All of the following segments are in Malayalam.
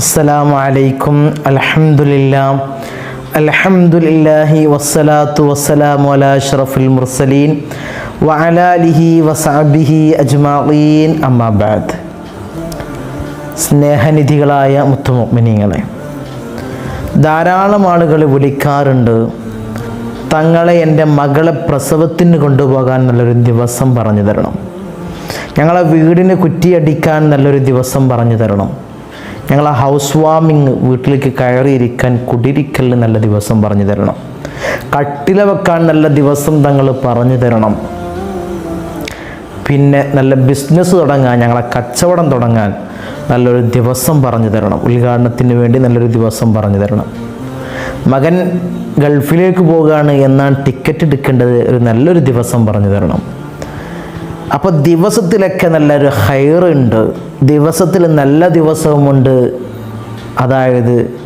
അസ്സലാമു അലൈക്കും അലഹമുല്ലാഹി വസ്സലാത്തു വസ്സലാമു അലാ അഷ്റഫുൽ മുർസലീൻ വലാലിഹി വസാബിഹി അജ്മഈൻ. അമ്മാ ബഅദ് സ്നേഹനിധികളായ മുത്തുമുഅ്മിനീങ്ങളെ ധാരാളം ആളുകൾ വിളിക്കാറുണ്ട് തങ്ങളെ എന്റെ മകളെ പ്രസവത്തിന് കൊണ്ടുപോകാൻ നല്ലൊരു ദിവസം പറഞ്ഞു തരണം. ഞങ്ങളെ വീടിന് കുറ്റിയടിക്കാൻ നല്ലൊരു ദിവസം പറഞ്ഞു തരണം. ഞങ്ങളെ ഹൗസ് വാമിങ് വീട്ടിലേക്ക് കയറിയിരിക്കാൻ കുടിരിക്കലിന് നല്ല ദിവസം പറഞ്ഞു തരണം. കട്ടില വെക്കാൻ നല്ല ദിവസം തങ്ങൾ പറഞ്ഞു തരണം. പിന്നെ നല്ല ബിസിനസ് തുടങ്ങാൻ ഞങ്ങളെ കച്ചവടം തുടങ്ങാൻ നല്ലൊരു ദിവസം പറഞ്ഞു തരണം. ഉദ്ഘാടനത്തിന് വേണ്ടി നല്ലൊരു ദിവസം പറഞ്ഞു തരണം. മകൻ ഗൾഫിലേക്ക് പോവുകയാണ് എന്നാണ് ടിക്കറ്റ് എടുക്കേണ്ടത് ഒരു നല്ലൊരു ദിവസം പറഞ്ഞു തരണം. അപ്പോൾ ദിവസത്തിലൊക്കെ നല്ലൊരു ഹയറുണ്ട് ദിവസത്തിൽ നല്ല ദിവസവുമുണ്ട്. അതായത്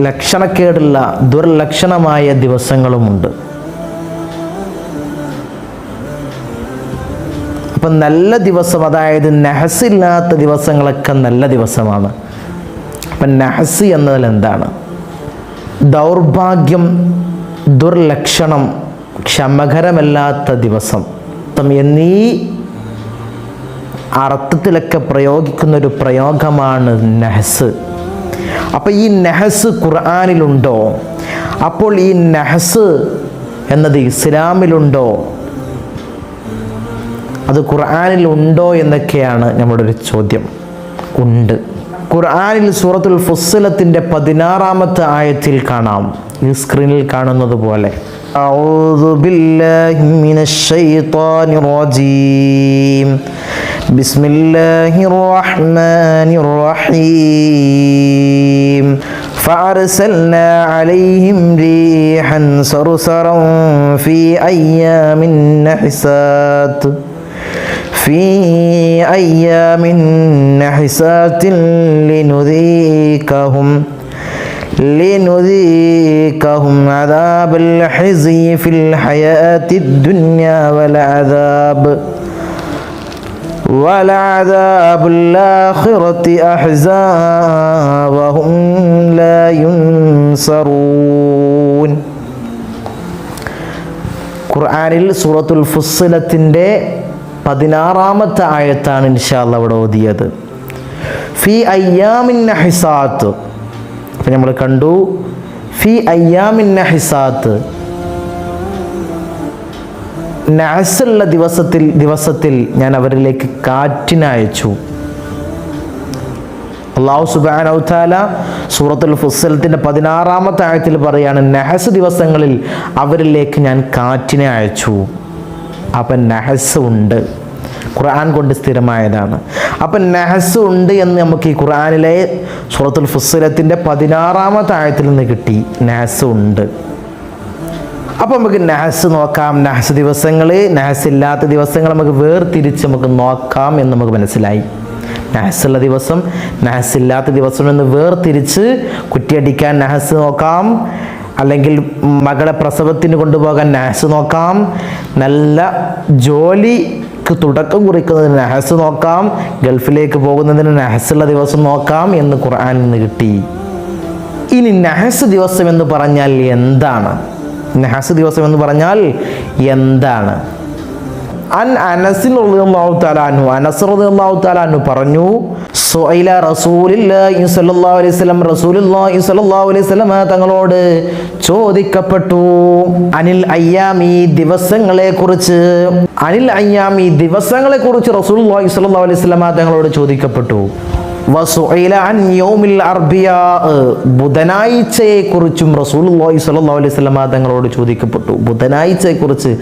ലക്ഷണക്കേടുള്ള ദുർലക്ഷണമായ ദിവസങ്ങളുമുണ്ട്. അപ്പം നല്ല ദിവസം അതായത് നഹസില്ലാത്ത ദിവസങ്ങളൊക്കെ നല്ല ദിവസമാണ്. അപ്പം നഹസ് എന്നതിൽ എന്താണ്? ദൗർഭാഗ്യം ദുർലക്ഷണം ക്ഷമകരമല്ലാത്ത ദിവസം. എന്നീ അർത്ഥത്തിലൊക്കെ പ്രയോഗിക്കുന്ന ഒരു പ്രയോഗമാണ് നെഹസ് അപ്പോൾ ഈ നെഹസ് ഖുർആാനിലുണ്ടോ അപ്പോൾ ഈ നെഹസ് എന്നത് ഇസ്ലാമിലുണ്ടോ അത് ഖുർആാനിൽ ഉണ്ടോ എന്നൊക്കെയാണ് നമ്മുടെ ഒരു ചോദ്യം ഉണ്ട് ഖുർആാനിൽ സൂറത്തുൽ ഫുസ്സലത്തിൻ്റെ പതിനാറാമത്തെ ആയത്തിൽ കാണാം ഈ സ്ക്രീനിൽ കാണുന്നത് പോലെ أعوذ بالله من الشيطان الرجيم بسم الله الرحمن الرحيم. فأرسلنا عليهم ريحا صرصرا في أيام نحسات في أيام نحسات لنذيقهم لنذيقهم عذاب الخزي في الحياة الدنيا والعذاب. ولعذاب الآخرة أحزى وهم لا ينصرون ഖുർആനിൽ സൂറത്തുൽ ഫുസ്സിലത്തിൻ്റെ പതിനാറാമത്തെ ആയത്താണ് ഇൻഷാല്ല അവിടെ ഓതിയത് ഫി അയ്യാമിൻ ഹിസാത്ത് അപ്പം നമ്മൾ കണ്ടു ഫി അയ്യാമിൻ ഹിസാത്ത് നഅസുള്ള ദിവസത്തിൽ ദിവസത്തിൽ ഞാൻ അവരിലേക്ക് കാറ്റിനയച്ചു. അള്ളാഹു സുബാനൗത്താല സൂറത്തുൽ ഫുസലത്തിന്റെ പതിനാറാമത്തെ ആഴത്തിൽ പറയാണ് നഹസ് ദിവസങ്ങളിൽ അവരിലേക്ക് ഞാൻ കാറ്റിനെ അയച്ചു. അപ്പം നഹസ് ഉണ്ട്. ഖുർആൻ കൊണ്ട് സ്ഥിരമായതാണ്. അപ്പം നഹസ് ഉണ്ട് എന്ന് നമുക്ക് ഈ ഖുർആനിലെ സൂറത്തുൽ ഫുസലത്തിന്റെ പതിനാറാമത്തെ ആഴത്തിൽ നിന്ന് കിട്ടി. നഹസ് ഉണ്ട്. അപ്പോൾ നമുക്ക് നഹസ് നോക്കാം. നഹസ് ദിവസങ്ങൾ നഹസ് ഇല്ലാത്ത ദിവസങ്ങൾ നമുക്ക് വേർതിരിച്ച് നമുക്ക് നോക്കാം എന്ന് നമുക്ക് മനസ്സിലായി. നഹസുള്ള ദിവസം നഹസ് ഇല്ലാത്ത ദിവസം എന്ന് വേർതിരിച്ച് കുറ്റിയടിക്കാൻ നഹസ് നോക്കാം. അല്ലെങ്കിൽ മകളെ പ്രസവത്തിന് കൊണ്ടുപോകാൻ നഹസ് നോക്കാം. നല്ല ജോലിക്ക് തുടക്കം കുറിക്കുന്നതിന് നഹസ് നോക്കാം. ഗൾഫിലേക്ക് പോകുന്നതിന് നഹസുള്ള ദിവസം നോക്കാം എന്ന് ഖുർആനിൽ നിന്ന് കിട്ടി. ഇനി നഹസ് ദിവസം എന്ന് പറഞ്ഞാൽ എന്താണ്? നഹസ് ദിവസം എന്ന് പറഞ്ഞാൽ എന്താണ്? അൻ അനസിൻ അനസ് പറഞ്ഞു റസൂലുള്ളാഹി അലൈഹി വസല്ലം റസൂലുള്ളാഹി അലൈഹി തങ്ങളോട് ചോദിക്കപ്പെട്ടു. അനിൽ അയ്യാമി ദിവസങ്ങളെ കുറിച്ച് അനിൽ അയ്യാമി ദിവസങ്ങളെ കുറിച്ച് റസൂലുള്ളാഹി അലൈഹി വസല്ലം തങ്ങളോട് ചോദിക്കപ്പെട്ടു. വസുഇല അൻ യൗമിൽ അർബിയാ. ബുധനാഴ്ചയെ കുറിച്ചും റസൂലുള്ളാഹി സ്വല്ലല്ലാഹു അലൈഹി വസല്ലം തങ്ങളോട് ചോദിക്കപ്പെട്ടു. ബുധനാഴ്ചയെ കുറിച്ച്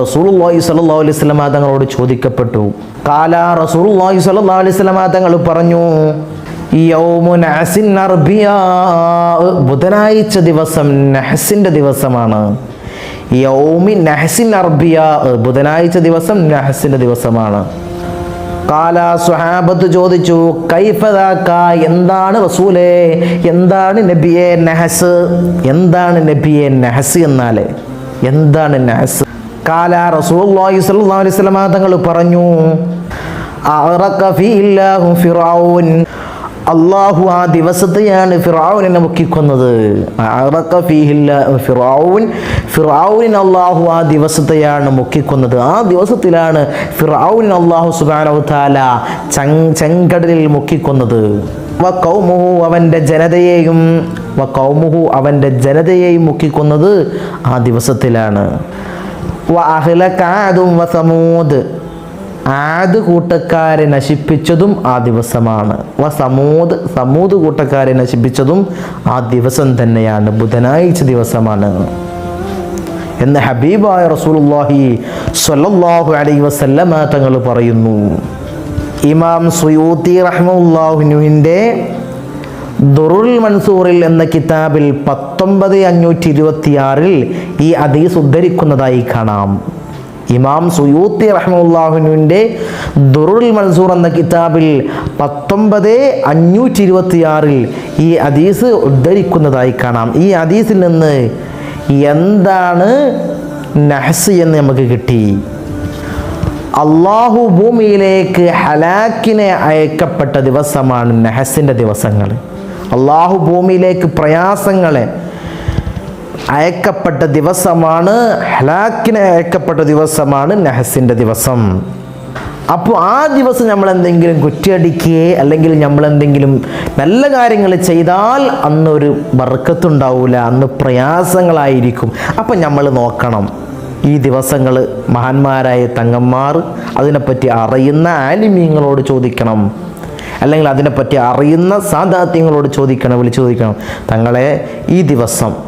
റസൂലുള്ളാഹി സ്വല്ലല്ലാഹു അലൈഹി വസല്ലം തങ്ങളോട് ചോദിക്കപ്പെട്ടു. കാല റസൂലുള്ളാഹി സ്വല്ലല്ലാഹു അലൈഹി വസല്ലം തങ്ങൾ പറഞ്ഞു ബുധനാഴ്ച ദിവസം നഹസിന്റെ ദിവസമാണ്. യൗമി നഹസിൻ അർബിയ. ബുധനാഴ്ച ദിവസം നഹസിന്റെ ദിവസമാണ്. കാല സുഹാബത്ത് ചോദിച്ചു കൈഫദാക്ക എന്താണ് റസൂലേ? എന്താണ് നബിയെ നഹസ്? എന്താണ് നബിയെ നഹസ് എന്നാൽ എന്താണ് നഹസ്? കാല റസൂലുള്ളാഹി സ്വല്ലല്ലാഹു അലൈഹി വസല്ലം തങ്ങൾ പറഞ്ഞു ഫിറഔൻ അള്ളാഹു ആ ദിവസത്തെയാണ് ഫിറാവുനെ മുക്കിക്കൊന്നത് ഫിറാവുൻ ഫിറാവുൻ അള്ളാഹു ആ ദിവസത്തെയാണ് മുക്കിക്കൊന്നത്. ആ ദിവസത്തിലാണ് ഫിറാവുൻ അള്ളാഹു സുബാനവുത്താല താല ചെങ്കടലിൽ മുക്കിക്കൊന്നത്. വ കൗമുഹു അവന്റെ ജനതയെയും വ കൗമുഹു അവന്റെ ജനതയെയും മുക്കിക്കൊന്നത് ആ ദിവസത്തിലാണ്. വ അഹ്ലകാദും വ സമൂദ് ആദ് കൂട്ടക്കാരെ നശിപ്പിച്ചതും ആ ദിവസമാണ്. വ സമൂത് സമൂത് കൂട്ടക്കാരെ നശിപ്പിച്ചതും ആ ദിവസം തന്നെയാണ്. ബുധനാഴ്ച ദിവസമാണ്. എന്ന് ഹബീബായ റസൂലുള്ളാഹി സ്വല്ലല്ലാഹു അലൈഹി വസല്ലമ തങ്ങൾ പറയുന്നു ഇമാം സുയൂത്തി റഹ്മുല്ലാഹുനുവിന്റെ ദുറുൽ മൻസൂറിൽ എന്ന കിതാബിൽ പത്തൊമ്പത് അഞ്ഞൂറ്റി ഇരുപത്തിയാറിൽ ഈ അതീസ് ഉദ്ധരിക്കുന്നതായി കാണാം. ഇമാം സുയൂത്തി റഹ്മുല്ലാഹുനുവിന്റെ ദുറുൽ മൻസൂർ എന്ന കിതാബിൽ പത്തൊമ്പത് അഞ്ഞൂറ്റി ഇരുപത്തിയാറിൽ ഈ അദീസ് ഉദ്ധരിക്കുന്നതായി കാണാം. ഈ അദീസിൽ നിന്ന് എന്താണ് നഹസ് എന്ന് നമുക്ക് കിട്ടി? അള്ളാഹു ഭൂമിയിലേക്ക് ഹലാക്കിനെ അയക്കപ്പെട്ട ദിവസമാണ് നഹസിന്റെ ദിവസങ്ങൾ. അള്ളാഹു ഭൂമിയിലേക്ക് പ്രയാസങ്ങളെ അയക്കപ്പെട്ട ദിവസമാണ് ഹലാക്കിന് അയക്കപ്പെട്ട ദിവസമാണ് നഹസിന്റെ ദിവസം. അപ്പോൾ ആ ദിവസം നമ്മൾ എന്തെങ്കിലും കുറ്റിയടിക്കുകയെ അല്ലെങ്കിൽ നമ്മൾ എന്തെങ്കിലും നല്ല കാര്യങ്ങൾ ചെയ്താൽ അന്നൊരു ബർക്കത്തുണ്ടാവില്ല അന്ന് പ്രയാസങ്ങളായിരിക്കും. അപ്പം നമ്മൾ നോക്കണം. ഈ ദിവസങ്ങൾ മഹാന്മാരായ തങ്ങന്മാർ അതിനെപ്പറ്റി അറിയുന്ന ആലിമീങ്ങളോട് ചോദിക്കണം. അല്ലെങ്കിൽ അതിനെപ്പറ്റി അറിയുന്ന സാധാത്യങ്ങളോട് ചോദിക്കണം വിളിച്ചു ചോദിക്കണം. തങ്ങളെ ഈ ദിവസം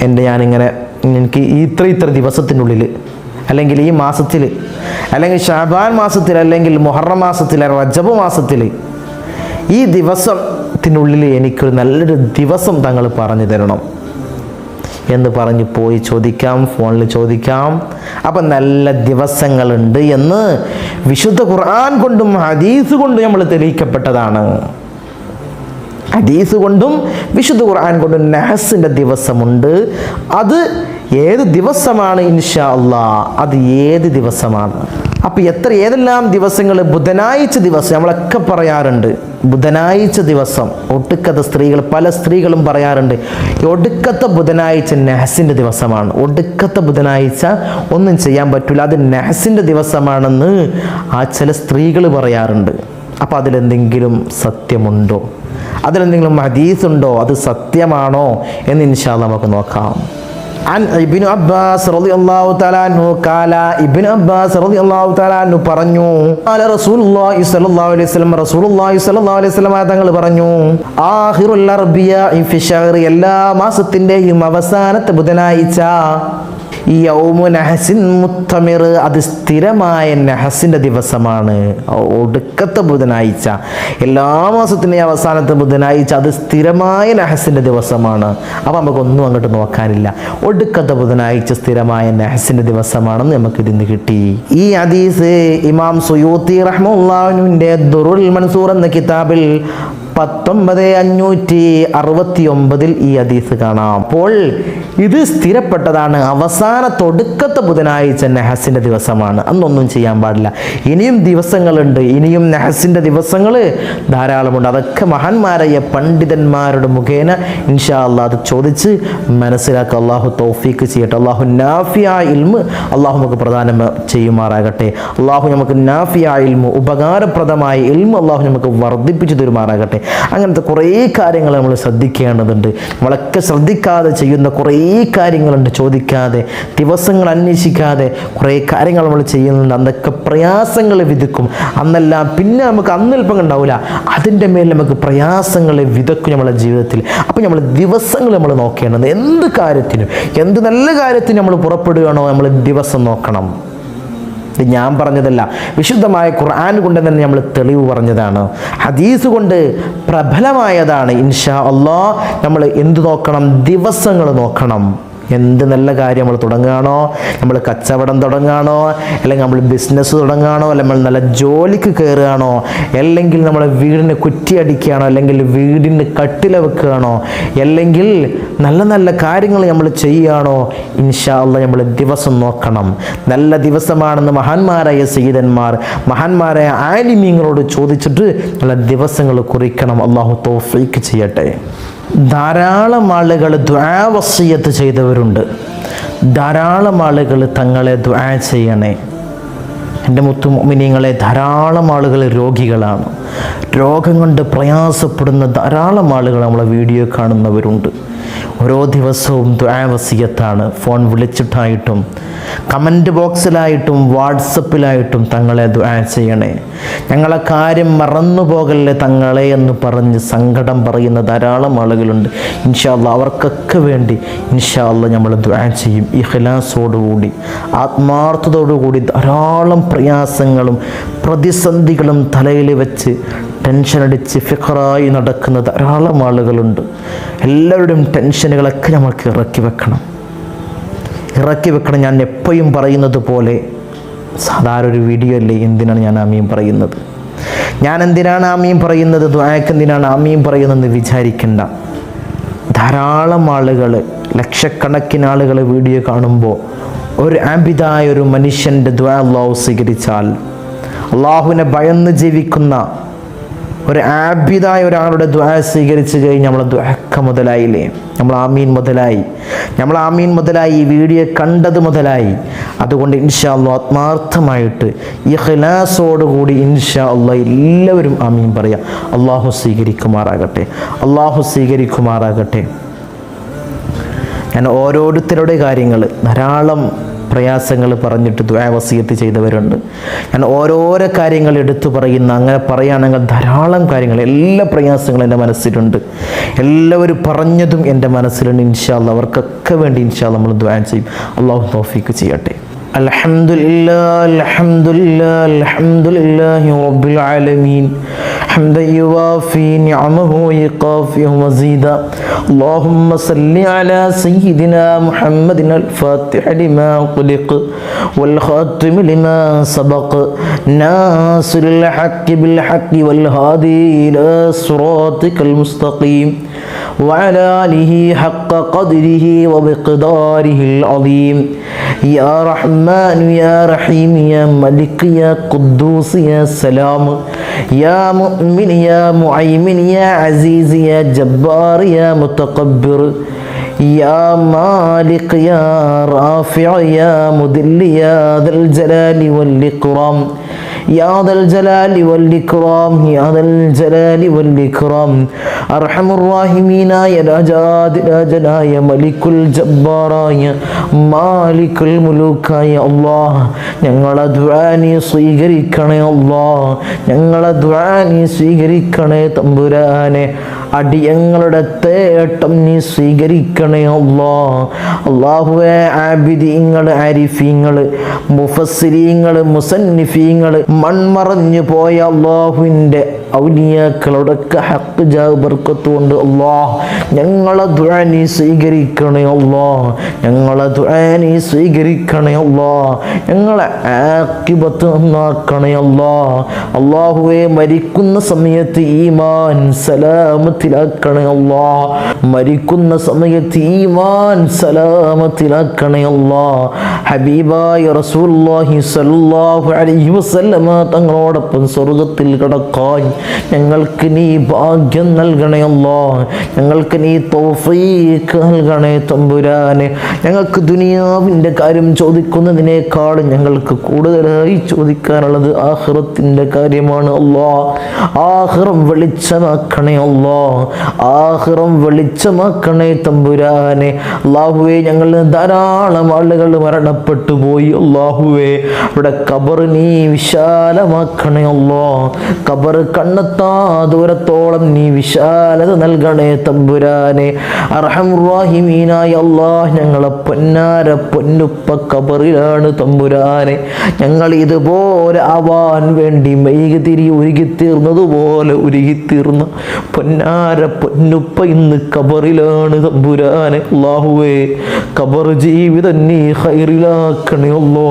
എന്റെ ഞാനിങ്ങനെ എനിക്ക് ഇത്ര ഇത്ര ദിവസത്തിനുള്ളിൽ അല്ലെങ്കിൽ ഈ മാസത്തിൽ അല്ലെങ്കിൽ ഷാബാൻ മാസത്തിൽ അല്ലെങ്കിൽ മൊഹറം മാസത്തിൽ റജബ് മാസത്തിൽ ഈ ദിവസത്തിനുള്ളിൽ എനിക്കൊരു നല്ലൊരു ദിവസം തങ്ങൾ പറഞ്ഞു തരണം എന്ന് പറഞ്ഞ് പോയി ചോദിക്കാം ഫോണിൽ ചോദിക്കാം. അപ്പം നല്ല ദിവസങ്ങളുണ്ട് എന്ന് വിശുദ്ധ ഖുർആൻ കൊണ്ടും ഹദീസ് കൊണ്ടും നമ്മൾ തെളിയിക്കപ്പെട്ടതാണ്. ഹദീസ് കൊണ്ടും വിശുദ്ധ ഖുർആൻ കൊണ്ടും നഹസിന്റെ ദിവസമുണ്ട്. അത് ഏത് ദിവസമാണ് ഇൻഷാ അള്ളാ അത് ഏത് ദിവസമാണ്? അപ്പോൾ എത്ര ഏതെല്ലാം ദിവസങ്ങൾ ബുധനാഴ്ച ദിവസം നമ്മളൊക്കെ പറയാറുണ്ട്. ബുധനാഴ്ച ദിവസം ഒടുക്കത്ത സ്ത്രീകൾ പല സ്ത്രീകളും പറയാറുണ്ട്. ഒടുക്കത്തെ ബുധനാഴ്ച നെഹസിന്റെ ദിവസമാണ്. ഒടുക്കത്തെ ബുധനാഴ്ച ഒന്നും ചെയ്യാൻ പറ്റില്ല അത് നെഹസിന്റെ ദിവസമാണെന്ന് ആ ചില സ്ത്രീകൾ പറയാറുണ്ട്. അപ്പോൾ അതിലെന്തെങ്കിലും സത്യമുണ്ടോ? അതിലെന്തെങ്കിലും ഹദീസ് ഉണ്ടോ അത് സത്യമാണോ എന്ന് ഇൻഷാ നമുക്ക് നോക്കാം عن ابن عباس رضي الله تعالى عنه قال ابن عباس رضي الله تعالى عنه പറഞ്ഞു قال رسول الله صلى الله عليه وسلم رسول الله صلى الله عليه وسلم തങ്ങൾ പറഞ്ഞു ആഖിറുൽ അർബിയ ഫി ഷഹർ എല്ലാ മാസത്തിന്റെയും അവസാനത്തെ ബുധനാഴ്ച ഈ യൗമു നഹസിൻ മുത്തമിർ. അത് സ്ഥിരമായ നഹസിന്റെ ദിവസമാണ്. ഒടുക്കത്തെ ബുധനാഴ്ച. എല്ലാ മാസത്തിന്റെയും അവസാനത്തെ ബുധനാഴ്ച അത് സ്ഥിരമായ നഹസിന്റെ ദിവസമാണ്. അപ്പോൾ നമുക്കൊന്നും അങ്ങോട്ട് നോക്കാനില്ല. ഒടുക്കത്തെ ബുധനാഴ്ച സ്ഥിരമായ നഹസിന്റെ ദിവസമാണെന്ന് നമുക്ക് ഇതിന്ന് കിട്ടി. ഈ ഹദീസ് ഇമാം സുയൂത്തി റഹ്മുല്ലാവിന്റെ ദുറുൽ മൻസൂർ എന്ന കിതാബിൽ പത്തൊമ്പത് അഞ്ഞൂറ്റി അറുപത്തി ഒമ്പതിൽ ഈ ഹദീസ് കാണാം. അപ്പോൾ ഇത് സ്ഥിരപ്പെട്ടതാണ്. അവസാന തൊടുക്കത്തെ ബുധനാഴ്ച നെഹസിന്റെ ദിവസമാണ്. അന്നൊന്നും ചെയ്യാൻ പാടില്ല. ഇനിയും ദിവസങ്ങളുണ്ട്. ഇനിയും നെഹസിന്റെ ദിവസങ്ങൾ ധാരാളമുണ്ട്. അതൊക്കെ മഹാന്മാരായ പണ്ഡിതന്മാരുടെ മുഖേന ഇൻഷാ അല്ലാ അത് ചോദിച്ച് മനസ്സിലാക്കുക അള്ളാഹു തൗഫീക്ക് ചെയ്യട്ടെ. അള്ളാഹു നാഫിയ ഇൽമ് അള്ളാഹു നമുക്ക് പ്രദാനം ചെയ്യുമാറാകട്ടെ. അള്ളാഹു നമുക്ക് നാഫിയ ഇൽമു ഉപകാരപ്രദമായ ഇൽമു അള്ളാഹു നമുക്ക് വർദ്ധിപ്പിച്ചു തരുമാറാകട്ടെ. അങ്ങനത്തെ കുറേ കാര്യങ്ങൾ നമ്മൾ ശ്രദ്ധിക്കേണ്ടതുണ്ട്. നമ്മളൊക്കെ ശ്രദ്ധിക്കാതെ ചെയ്യുന്ന കുറേ കാര്യങ്ങളുണ്ട്. ചോദിക്കാതെ ദിവസങ്ങൾ അന്വേഷിക്കാതെ കുറേ കാര്യങ്ങൾ നമ്മൾ ചെയ്യുന്നുണ്ട്. അന്നൊക്കെ പ്രയാസങ്ങൾ വിതക്കും. അന്നെല്ലാം പിന്നെ നമുക്ക് അന്നൽപ്പം ഉണ്ടാവില്ല അതിന്റെ മേൽ നമുക്ക് പ്രയാസങ്ങൾ വിതക്കും നമ്മളെ ജീവിതത്തിൽ. അപ്പോൾ നമ്മൾ ദിവസങ്ങൾ നമ്മൾ നോക്കേണ്ടത് എന്ത് കാര്യത്തിനും എന്ത് നല്ല കാര്യത്തിന് നമ്മൾ പുറപ്പെടുകയാണോ നമ്മൾ ദിവസം നോക്കണം. ഇത് ഞാൻ പറഞ്ഞതല്ല. വിശുദ്ധമായ ഖുർആൻ കൊണ്ട് തന്നെ നമ്മൾ തെളിവ് പറഞ്ഞതാണ്. ഹദീസ് കൊണ്ട് പ്രബലമായതാണ്. ഇൻഷാ അള്ളാ നമ്മൾ എന്തു നോക്കണം? ദിവസങ്ങൾ നോക്കണം. എന്ത് നല്ല കാര്യം നമ്മൾ തുടങ്ങുകയാണോ? നമ്മൾ കച്ചവടം തുടങ്ങുകയാണോ? അല്ലെങ്കിൽ നമ്മൾ ബിസിനസ് തുടങ്ങുകയാണോ? അല്ലെങ്കിൽ നമ്മൾ നല്ല ജോലിക്ക് കയറുകയാണോ? അല്ലെങ്കിൽ നമ്മളെ വീടിന് കുറ്റിയടിക്കുകയാണോ അല്ലെങ്കിൽ വീടിന് കട്ടില വെക്കുകയാണോ? അല്ലെങ്കിൽ നല്ല നല്ല കാര്യങ്ങൾ നമ്മൾ ചെയ്യുകയാണോ? ഇൻഷാല്ല നമ്മൾ ദിവസം നോക്കണം. നല്ല ദിവസമാണെന്ന് മഹാന്മാരായ സീതന്മാർ മഹാന്മാരായ ആലിമീങ്ങളോട് ചോദിച്ചിട്ട് നല്ല ദിവസങ്ങൾ കുറിക്കണം. അള്ളാഹു തോഫീക്ക് ചെയ്യട്ടെ. ധാരാളം ആളുകൾ ദ്വാവസ്യത്ത് ചെയ്തവരുണ്ട്. ധാരാളം ആളുകൾ തങ്ങളെ ദ്വാ ചെയ്യണേ. എന്റെ മുത്തുമിനിങ്ങളെ ധാരാളം ആളുകൾ രോഗികളാണ്. രോഗം കൊണ്ട് പ്രയാസപ്പെടുന്ന ധാരാളം ആളുകൾ നമ്മളെ വീഡിയോ കാണുന്നവരുണ്ട്. ഓരോ ദിവസവും ദ്വാവസീയത്താണ് ഫോൺ വിളിച്ചിട്ടായിട്ടും കമന്റ് ബോക്സിലായിട്ടും വാട്സപ്പിലായിട്ടും തങ്ങളെ ദ്വാ ചെയ്യണേ. ഞങ്ങളെ കാര്യം മറന്നു പോകല്ലേ തങ്ങളെ എന്ന് പറഞ്ഞ് സങ്കടം പറയുന്ന ധാരാളം ആളുകളുണ്ട്. ഇൻഷാല്ല അവർക്കൊക്കെ വേണ്ടി ഇൻഷാല്ല നമ്മൾ ദ്വാ ചെയ്യും. ഇഹ്ലാസോടുകൂടി ആത്മാർത്ഥതയോടുകൂടി ധാരാളം പ്രയാസങ്ങളും പ്രതിസന്ധികളും തലയിൽ വെച്ച് ടെൻഷൻ അടിച്ച് ഫിഖറായി നടക്കുന്ന ധാരാളം ആളുകളുണ്ട്. എല്ലാവരുടെയും ടെൻഷനുകളൊക്കെ നമുക്ക് ഇറക്കി വെക്കണം. ഇറക്കി വെക്കണം. ഞാൻ എപ്പോഴും പറയുന്നത് പോലെ സാധാരണ ഒരു വീഡിയോ അല്ലേ? എന്തിനാണ് ഞാൻ ആമീൻ പറയുന്നത്? ഞാൻ എന്തിനാണ് ആമീൻ പറയുന്നത്? ദ്വായക്ക് എന്തിനാണ് ആമീൻ പറയുന്നതെന്ന് വിചാരിക്കണ്ട. ധാരാളം ആളുകൾ ലക്ഷക്കണക്കിന് ആളുകൾ വീഡിയോ കാണുമ്പോൾ ഒരു ആബിതായ ഒരു മനുഷ്യന്റെ ദ്വാ അള്ളാഹു സ്വീകരിച്ചാൽ അള്ളാഹുവിനെ ഭയന്ന് ജീവിക്കുന്ന ഒരു ആബിതായ ഒരാളുടെ ദ്വാ സ്വീകരിച്ചു കഴിഞ്ഞ് നമ്മൾ ദ്വാക്ക മുതലായില്ലേ? നമ്മൾ ആമീൻ മുതലായി. നമ്മൾ ആമീൻ മുതലായി ഈ വീഡിയോ കണ്ടത് മുതലായി. അതുകൊണ്ട് ഇൻഷാ അള്ളാഹ് ആത്മാർത്ഥമായിട്ട് ഈ ഖിലാസോടുകൂടി ഇൻഷാ അള്ളാഹ് എല്ലാവരും ആമീൻ പറയാം. അള്ളാഹു സ്വീകരിക്കുമാറാകട്ടെ. അള്ളാഹു സ്വീകരിക്കുമാറാകട്ടെ. ഞാൻ ഓരോരുത്തരുടെ കാര്യങ്ങൾ ധാരാളം പ്രയാസങ്ങൾ പറഞ്ഞിട്ട് ദ്വാവസീയത്ത് ചെയ്തവരുണ്ട്. ഞാൻ ഓരോരോ കാര്യങ്ങൾ എടുത്തു പറയുന്ന അങ്ങനെ പറയുകയാണെങ്കിൽ ധാരാളം കാര്യങ്ങൾ എല്ലാ പ്രയാസങ്ങളും എന്റെ മനസ്സിലുണ്ട്. എല്ലാവരും പറഞ്ഞതും എന്റെ മനസ്സിലുണ്ട്. ഇൻഷാല്ല അവർക്കൊക്കെ വേണ്ടി ഇൻഷാല്ല നമ്മൾ ദ്വാൻ ചെയ്യും. അള്ളാഹു തോഫിക്ക് ചെയ്യട്ടെ. الحمد لله الحمد لله الحمد لله رب العالمين حمدا يوافي نعمه ويقافي مزيدا اللهم صل على سيدنا محمد الفاتح لما قلق والخاتم لما سبق ناصر الحق بالحق والهادي إلى صراطك المستقيم وعلى آله حق قدره وبقداره العظيم. يا رحمن يا رحيم يا ملك يا قدوس يا سلام. يا مؤمن يا معيمن يا عزيز يا جبار يا متكبر يا مالك يا رافع يا مذل يا ذا الجلال والإكرام. يا ذا الجلال والإكرام يا ذا الجلال والإكرام أرحم الراحمين يا രാജാതി രാജനായ മലിക്കുൽ ജബ്ബാറായ മാലിക്കുൽ മുലൂക്കായ അള്ളാഹ് ഞങ്ങളെ ദ്വാനി സ്വീകരിക്കണേ അള്ളാഹ് ഞങ്ങളെ ദ്വാനി സ്വീകരിക്കണേ തമ്പുരാനെ അടിയങ്ങളുടെ തേട്ടം നീ സ്വീകരിക്കണേ അള്ളാ. അള്ളാഹുവെ ആബിദിങ്ങൾ ആരിഫീങ്ങൾ മുഫസ്സിരീങ്ങൾ മുസന്നിഫീങ്ങൾ മൺമറഞ്ഞു പോയ അള്ളാഹുവിന്റെ ഔലിയാക്കളോടൊക്കെ ഹക്ക് ജാബർക്കത്തുകൊണ്ട് ബർക്കത്ത് കൊണ്ട് അള്ളാഹ് ഞങ്ങളെ ദ്വാനി സ്വീകരിക്കണേ അള്ളാ. ഞങ്ങളെ നീ സ്വീകരിക്കണേ അള്ളാ. ഞങ്ങളെ ആക്കിബത്ത് നന്നാക്കണേ അള്ളാ. അള്ളാഹുവെ മരിക്കുന്ന സമയത്ത് ഈമാൻ സലാമത്തിലാക്കണേ അള്ളാ മരിക്കുന്ന സമയത്ത് ഈമാൻ സലാമത്തിലാക്കണേ അള്ളാ ഹബീബായ റസൂലുള്ളാഹി സ്വല്ലല്ലാഹു അലൈഹി വസല്ലമ തങ്ങളോടൊപ്പം സ്വർഗത്തിൽ കടക്കാൻ ഞങ്ങൾക്ക് നീ ഭാഗ്യം നൽകണേ അല്ലോ. ഞങ്ങൾക്ക് നീ തൗഫീഖ് നൽകണേ തമ്പുരാന്. ഞങ്ങൾക്ക് ദുനിയാവിന്റെ കാര്യം ചോദിക്കുന്നതിനേക്കാളും ഞങ്ങൾക്ക് കൂടുതലായി ചോദിക്കാനുള്ളത് ആഹ്റത്തിന്റെ കാര്യമാണ് അല്ലാഹ് ആഹ്റം വെളിച്ചമാക്കണേ അല്ലോ. ആഹ്റം വെളിച്ചമാക്കണേ തമ്പുരാനെ. അള്ളാഹുവേ ഞങ്ങൾ ധാരാളം ആളുകൾ മരണപ്പെട്ടു പോയി. അള്ളാഹുവേ ഇവിടെ കബർ നീ വിശാലമാക്കണേ അല്ലോ. കബർ കണ്ണെത്താ ദൂരത്തോളം നീ വിശാലത നൽകണേ തമ്പുരാനെ. അർഹംറാഹിമീനായി അള്ളാഹ് ഞങ്ങളെ പൊന്നാര പൊന്നുപ്പ കബറിലാണ് തമ്പുരാനെ. ഞങ്ങൾ ഇതുപോലെ ആവാൻ വേണ്ടി മെയ്ക് തിരി ഉരുകിത്തീർന്നതുപോലെ ഉരുകിത്തീർന്ന പൊന്നാര പൊന്നാര പൊന്നുപ്പ ഇന്ന് കബറിലാണ് തമ്പുരാനെ. അള്ളാഹുവേ കബർ ജീവിതം നീ ഹൈറിലാക്കണേ അല്ലോ.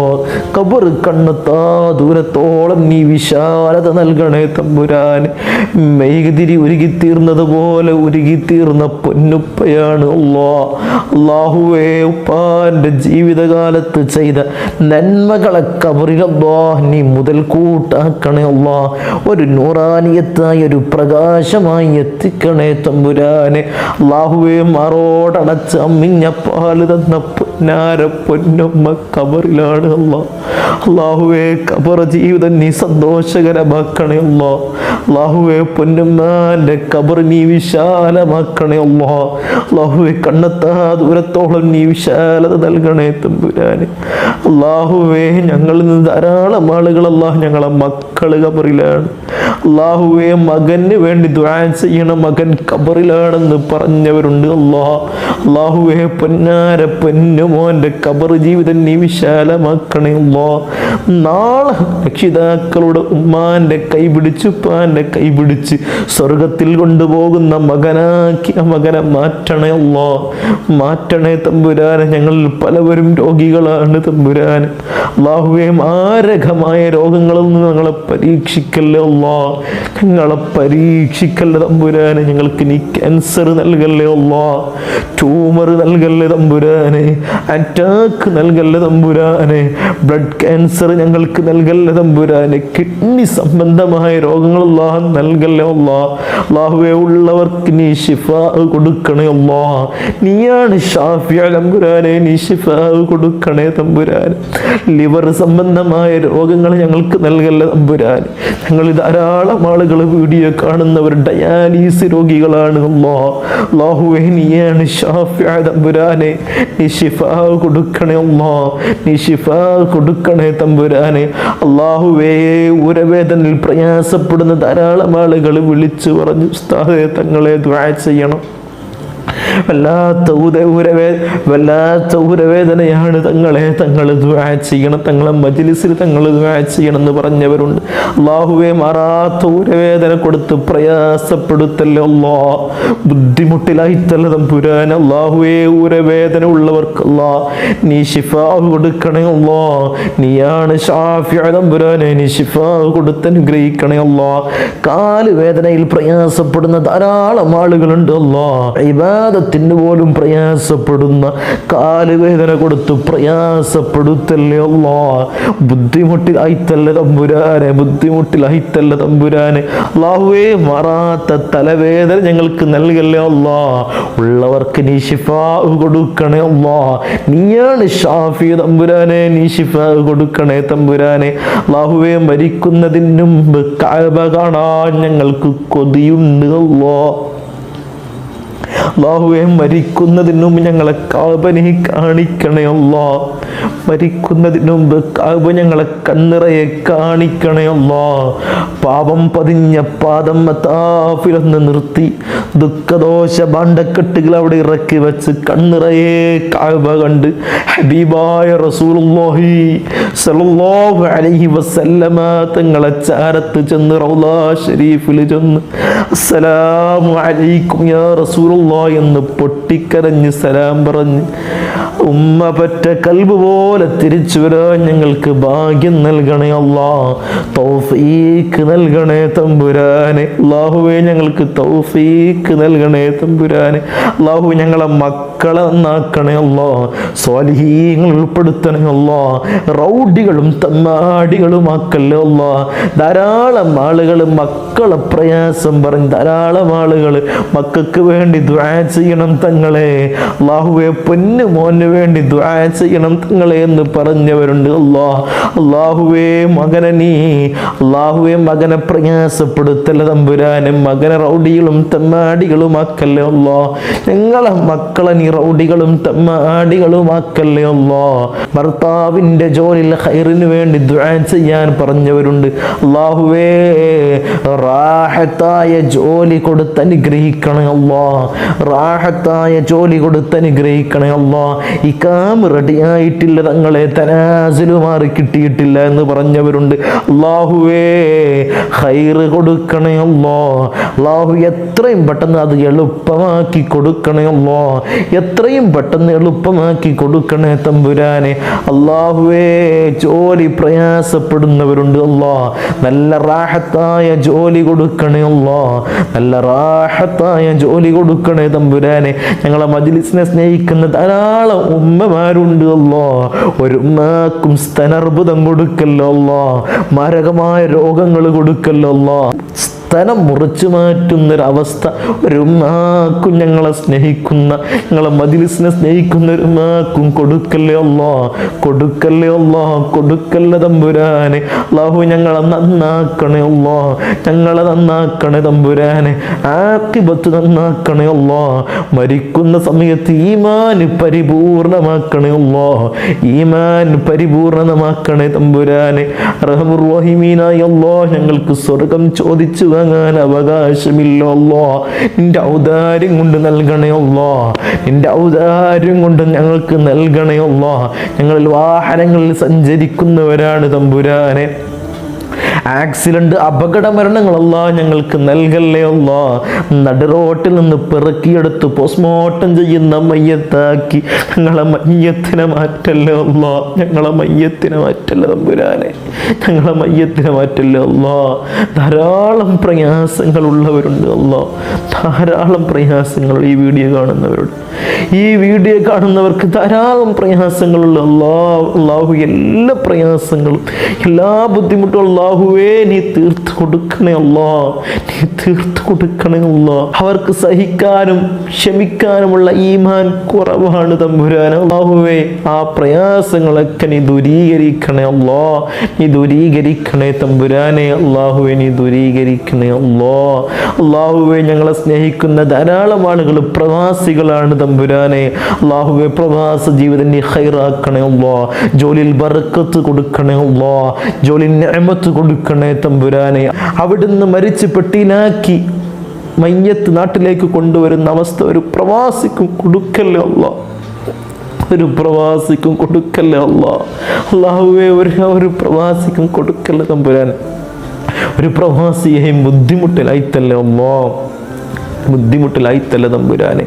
കബർ കണ്ണെത്താ ദൂരത്തോളം നീ വിശാലത നൽകണേ തമ്പുരാൻ മെയ്തിരി ഉരുകിത്തീർന്നത് പോലെ ഉരുകിത്തീർന്ന പൊന്നുപ്പയാണ് അല്ലോ. അള്ളാഹുവേ ഉപ്പാന്റെ ജീവിതകാലത്ത് ചെയ്ത നന്മകളെ കബറിലല്ലോ നീ മുതൽ കൂട്ടാക്കണേ അല്ലോ. ഒരു നൂറാനിയത്തായ ഒരു പ്രകാശമായി എത്തിക്കണേ തമ്പുരാനെ. അള്ളാഹുവേ മാറോടടച്ച് അമ്മിഞ്ഞ പാൽ തന്ന പൊന്നാര പൊന്നമ്മ കബറിലാണ് അല്ല. അള്ളാഹുവേ കബർ ജീവിതം നീ സന്തോഷകരമാക്കണേ അല്ല. അള്ളാഹുവേ പൊന്നമ്മാന്റെ കബർ നീ വിശാലമാക്കണേ അല്ല. അള്ളാഹുവേ കണ്ണെത്താ ദൂരത്തോളം നീ വിശാലത നൽകണേ തമ്പുരാന്. അള്ളാഹുവേ ഞങ്ങളിൽ നിന്ന് ധാരാളം ആളുകൾ അള്ളാഹ് ഞങ്ങളെ മക്കൾ കബറിലാണ്. അള്ളാഹുവേ മകന് വേണ്ടി ദ്വാ ചെയ്യണം മകൻ കബറിലാണെന്ന് പറഞ്ഞവരുണ്ട് അള്ളാഹ് അള്ളാഹുവേ പൊന്നാര പൊന്നുമോന്റെ കബർ ജീവിതം നീ വിശാലമാക്കണേ അള്ളാ നാളെ രക്ഷിതാക്കളുടെ ഉമ്മാന്റെ കൈ പിടിച്ച് ഉപ്പാന്റെ കൈ പിടിച്ച് സ്വർഗത്തിൽ കൊണ്ടുപോകുന്ന മകനാക്കി ആ മകനെ മാറ്റണേ അല്ലോ. മാറ്റണേ തമ്പുരാനെ ഞങ്ങളിൽ പലവരും രോഗികളാണ് തമ്പുരാൻ അള്ളാഹുവേ മാരകമായ രോഗങ്ങളിൽ നിന്ന് ഞങ്ങളെ പരീക്ഷിക്കല്ലേ അള്ളാ ഞങ്ങളെ പരീക്ഷിക്കല്ലേ തമ്പുരാനെ ഞങ്ങൾക്ക് നീ ക്യാൻസർ നൽകല്ലേ അള്ളാ ട്യൂമർ നൽകല്ലേ തമ്പുരാനെ അറ്റാക്ക് നൽകല്ലേ തമ്പുരാനെ. ബ്ലഡ് ക്യാൻസർ ഞങ്ങൾക്ക് നൽകല്ലേ തമ്പുരാനെ? കിഡ്നി സംബന്ധമായ രോഗങ്ങൾ അള്ളാഹ് നൽകല്ലേ അള്ളാ അള്ളാഹുവേ ഉള്ളവർക്ക് നീ ഷിഫ കൊടുക്കണേ അള്ളാ നീയാണ് ഷാഫിയ തമ്പുരാനെ നീ ഷിഫ കൊടുക്കണേ തമ്പുരാൻ ലിവർ സംബന്ധമായ രോഗങ്ങൾ ഞങ്ങൾക്ക് നൽകല്ല തമ്പുരാൻ ഞങ്ങൾ ധാരാളം ആളുകൾ വീഡിയോ കാണുന്നവർ ഡയാലിസ് രോഗികളാണ് അല്ലാ അല്ലാഹുവേ നീയാണ് ഷാഫിയ തമ്പുരാനെ. നീ ഷിഫ കൊടുക്കണേ അല്ലാ നീ ഷിഫ കൊടുക്കണേ തമ്പുരാനെ അള്ളാഹുവേ ഉരവേദനയിൽ പ്രയാസപ്പെടുന്ന ധാരാളം ആളുകൾ വിളിച്ചു പറഞ്ഞു ഉസ്താദെ തങ്ങളെ ദ്വാ ചെയ്യണം. വല്ലാത്ത ഉദ ഉരവേ വല്ലാത്ത ഉരവേദനയാണ് തങ്ങളെ. തങ്ങൾ ദ്വാ ചെയ്യണം. തങ്ങളെ മജിലിസിൽ തങ്ങൾ ദ്വാ ചെയ്യണം എന്ന് പറഞ്ഞവരുണ്ട്. അള്ളാഹുവെ മാറാത്ത ഉരവേദന കൊടുത്ത് പ്രയാസപ്പെടുത്തല്ലോ അല്ലാ. ബുദ്ധിമുട്ടിലായിത്തല്ല തമ്പുരാൻ. അള്ളാഹുവേ ഉരവേദന ഉള്ളവർക്ക് അല്ലാ. നീ ഷിഫ കൊടുക്കണേ അല്ലാ. നീയാണ് ഷാഫിയ തമ്പുരാനെ. നീ ഷിഫ കൊടുത്ത് അനുഗ്രഹിക്കണേ അല്ലാ. കാൽ വേദനയിൽ പ്രയാസപ്പെടുന്ന ധാരാളം ആളുകളുണ്ട് അല്ലാ. ഇബാദത്തിന് പോലും പ്രയാസപ്പെടുന്ന കാലുവേദന കൊടുത്ത് പ്രയാസപ്പെടുത്തല്ലേ അല്ലാ ബുദ്ധിമുട്ടിലായിത്തല്ല തമ്പുരാനെ ബുദ്ധിമുട്ടിലായിത്തല്ല തമ്പുരാനെ. അള്ളാഹുവേ മാറാത്ത തലവേദന ഞങ്ങൾക്ക് നൽകല്ലേ അല്ലാ ഉള്ളവർക്ക് നീ ഷിഫ കൊടുക്കണേ അല്ലാ നീയാണ് ഷാഫി തമ്പുരാനെ നീ ഷിഫ കൊടുക്കണേ തമ്പുരാനെ. അള്ളാഹുവേ മരിക്കുന്നതിന് മുമ്പ് കാണാൻ ഞങ്ങൾക്ക് കൊതിയുണ്ട് അല്ലാ അള്ളാഹുവെ മരിക്കുന്നതിന് മുമ്പ് ഞങ്ങളെ കാബനെ കാണിക്കണേ അല്ലാ മരിക്കുന്നതിന് മുമ്പ് കാബ ഞങ്ങളെ കണ്ണിറയെ കാണിക്കണേ അല്ലാ പാപം പതിഞ്ഞ പാദം മത്താഫിലൊന്ന് നിർത്തി. ദുഃഖദോഷ ഭാണ്ഡക്കെട്ടുകൾ അവിടെ ഇറക്കി വെച്ച് കണ്ണിറയെ കാബ കണ്ട് ഹബീബായ റസൂലുള്ളാഹി സല്ലല്ലാഹു അലൈഹി വസല്ലമ തങ്ങളെ ചാരത്ത് ചെന്ന് റൗലാ ഷരീഫിൽ ചെന്ന് അസ്സലാമു അലൈക്കും യാ റസൂലുള്ളാ എന്ന് പൊട്ടിക്കരഞ്ഞ് സലാം പറഞ്ഞ് ഉമ്മ പറ്റ കൽബ് പോലെ തിരിച്ചു വരാൻ ഞങ്ങൾക്ക് ഭാഗ്യം നൽകണേ അല്ലാ. തൗഫീക്ക് നൽകണേ തമ്പുരാനെ. അള്ളാഹുവെ ഞങ്ങൾക്ക് തൗഫീക്ക് നൽകണേ തമ്പുരാനെ. അള്ളാഹു ഞങ്ങളെ മക്കളെ നന്നാക്കണേ അല്ലാഹ സ്വാലിഹീങ്ങൾ ഉൾപ്പെടുത്തണേ അല്ലാഹ റൗഡികളും തമ്മാടികളും ആക്കല്ലേ അല്ലാഹ ധാരാളം ആളുകൾ മക്കളെ പ്രയാസം പറഞ്ഞ് ധാരാളം ആളുകൾ മക്കൾക്ക് വേണ്ടി ദ്വാ ചെയ്യണം തങ്ങളെ. അള്ളാഹുവെ പൊന്നു മോന് വേണ്ടി ദ്വാ ചെയ്യണം തങ്ങളെ എന്ന് പറഞ്ഞവരുണ്ട്. അല്ലാ അള്ളാഹുവേ മകനെ നീ അള്ളാഹുവേ മകനെ പ്രയാസപ്പെടുത്തല്ല തമ്പുരാനും. മകനെ റൗഡികളും തെമ്മാടികളും ആക്കല്ലേ അല്ലോ ഞങ്ങളെ മക്കളെ നീ റൗഡികളും തെമ്മാടികളും ആക്കല്ലേ അല്ലോ ഭർത്താവിന്റെ ജോലിയിൽ ഹൈറിന് വേണ്ടി ദുആ ചെയ്യാൻ പറഞ്ഞവരുണ്ട്. അള്ളാഹുവേ റാഹത്തായ ജോലി കൊടുത്ത് അനുഗ്രഹിക്കണേ അല്ലാ റാഹത്തായ ജോലി കൊടുത്ത് അനുഗ്രഹിക്കണേ അല്ലാ ഇക്കാമ് റെഡിയായിട്ടില്ല തങ്ങളെ തനാസിലു മാറി കിട്ടിയിട്ടില്ല എന്ന് പറഞ്ഞവരുണ്ട്. അള്ളാഹുവേ ഹൈറ് കൊടുക്കണേ അല്ലോ അള്ളാഹു എത്രയും പെട്ടെന്ന് അത് എളുപ്പമാക്കി കൊടുക്കണേ അല്ലോ എത്രയും പെട്ടെന്ന് എളുപ്പമാക്കി കൊടുക്കണേ തമ്പുരാനെ. അള്ളാഹുവേ ജോലി പ്രയാസപ്പെടുന്നവരുണ്ട് അല്ലോ നല്ല റാഹത്തായ ജോലി കൊടുക്കണേ അല്ലോ നല്ല റാഹത്തായ ജോലി കൊടുക്കണേ തമ്പുരാനെ. ഞങ്ങളെ മജിലിസിനെ സ്നേഹിക്കുന്ന ധാരാളം ഉമ്മമാരുണ്ട് അല്ലോ. ഒരു ഉമ്മാക്കും സ്തനർബുദം കൊടുക്കല്ലോ മാരകമായ രോഗങ്ങൾ കൊടുക്കല്ലോ സ്തനം മുറിച്ചു മാറ്റുന്നൊരവസ്ഥ. ഒരു മാക്കും ഞങ്ങളെ സ്നേഹിക്കുന്ന ഞങ്ങളെ മജിലിസിനെ സ്നേഹിക്കുന്ന ഒരു മാക്കും കൊടുക്കല്ലേ അല്ലോ കൊടുക്കല്ലേ അല്ലോ കൊടുക്കല്ലേ തമ്പുരാനെ. അള്ളാഹു ഞങ്ങളെ നന്നാക്കണേ അല്ലോ ഞങ്ങളെ നന്നാക്കണേ തമ്പുരാനെ. ആക്കിബത്ത് നന്നാക്കണേ അല്ലോ മരിക്കുന്ന സമയത്ത് ഈമാന് പരിപൂർണമാക്കണേ അല്ലോ ഈമാൻ പരിപൂർണമാക്കണേ തമ്പുരാനെ. റഹമുറോഹിമീനായി അല്ലോ ഞങ്ങൾക്ക് സ്വർഗം ചോദിച്ചു വാങ്ങാൻ അവകാശമില്ല അല്ലോ നിന്റെ ഔദാര്യം കൊണ്ട് നൽകണയല്ലോ. നിന്റെ ഔദാര്യം കൊണ്ട് ഞങ്ങൾക്ക് നൽകണയല്ലോ. ഞങ്ങളിൽ വാഹനങ്ങളിൽ സഞ്ചരിക്കുന്നവരാണ് തമ്പുരാനെ. ആക്സിഡന്റ് അപകട മരണങ്ങളല്ല ഞങ്ങൾക്ക് നൽകല്ലേ അല്ല നടുറോട്ടിൽ നിന്ന് പിറക്കിയെടുത്ത് പോസ്റ്റ്മോർട്ടം ചെയ്യുന്ന മയ്യത്താക്കി. ഞങ്ങളെ മയ്യത്തിനെ മാറ്റല്ലേ അല്ല ഞങ്ങളെ മയ്യത്തിനെ മാറ്റല്ലേ തമ്പുരാനെ. ഞങ്ങളെ മയ്യത്തിനെ മാറ്റല്ലേ അല്ല ധാരാളം പ്രയാസങ്ങൾ ഉള്ളവരുണ്ട് അല്ല ധാരാളം പ്രയാസങ്ങൾ ഈ വീഡിയോ കാണുന്നവരുണ്ട്. ഈ വീഡിയോ കാണുന്നവർക്ക് ധാരാളം പ്രയാസങ്ങളുള്ള അള്ളാഹു അള്ളാഹു എല്ലാ പ്രയാസങ്ങളും എല്ലാ ബുദ്ധിമുട്ടും അള്ളാഹുവേ നീ തീർത്ത് കൊടുക്കണേ അല്ലാ. നീ തീർത്ത് കൊടുക്കണേ അല്ലാ. അവർക്ക് സഹിക്കാനും ക്ഷമിക്കാനുമുള്ള ഈമാൻ കുറവാണ് തമ്പുരാൻ അള്ളാഹുവേ ആ പ്രയാസങ്ങളൊക്കെ നീ ദൂരീകരിക്കണേ അല്ലാ. നീ ദൂരീകരിക്കണേ തമ്പുരാനെ. അള്ളാഹുവെ നീ ദൂരീകരിക്കണേ അല്ലോ. അള്ളാഹുവെ ഞങ്ങളെ സ്നേഹിക്കുന്ന ധാരാളം ആളുകൾ പ്രവാസികളാണ് തമ്പുരാനെ. അള്ളാഹുവെ പ്രവാസ ജീവിതം നീ ഹൈറാക്കണേ അല്ലോ. ജോലിയിൽ ബർക്കത്ത് കൊടുക്കണേ അല്ലോ. ജോലിയിൽ നിഅമത്ത് കൊടുക്കണേ തമ്പുരാനെ. അവിടുന്ന് മരിച്ച് പെട്ടിയിലാക്കി മയ്യത്ത് നാട്ടിലേക്ക് കൊണ്ടുവരുന്ന അവസ്ഥ ഒരു പ്രവാസിക്കും കൊടുക്കല്ലേ അല്ലോ ഒരു പ്രവാസിക്കും കൊടുക്കല്ലേ അല്ല അള്ളാഹുവെ ഒരു ഒരു പ്രവാസിക്കും കൊടുക്കല്ലേ തമ്പുരാൻ ഒരു പ്രവാസിയെയും ബുദ്ധിമുട്ടിലായിത്തല്ലേ അല്ലോ ബുദ്ധിമുട്ടിലായിത്തല്ല തമ്പുരാനെ.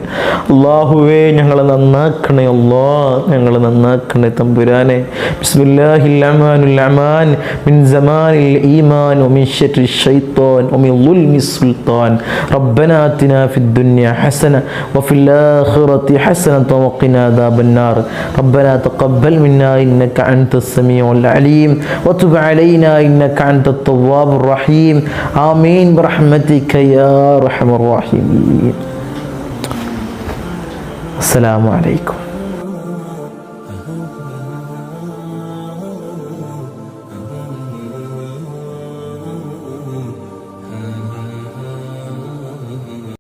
അള്ളാഹുവേ ഞങ്ങളെ നന്നാക്കണേ അല്ലോ ഞങ്ങളെ നന്നാക്കണേ തമ്പുരാനെ ബിസ്മില്ലാഹിൽ അമാനുൽ അമാൻ മിൻ സമാനിൽ ഈമാൻ വമിൻ ശർരി الشيطان ومن ظلم السلطان ربنا آتنا في الدنيا حسنة وفي الآخرة حسنة وقنا عذاب النار ربنا تقبل منا إنك أنت السميع العليم وتب علينا إنك أنت التواب الرحيم آمين برحمتك يا أرحم الراحمين അസ്സലാമു അലൈക്കും.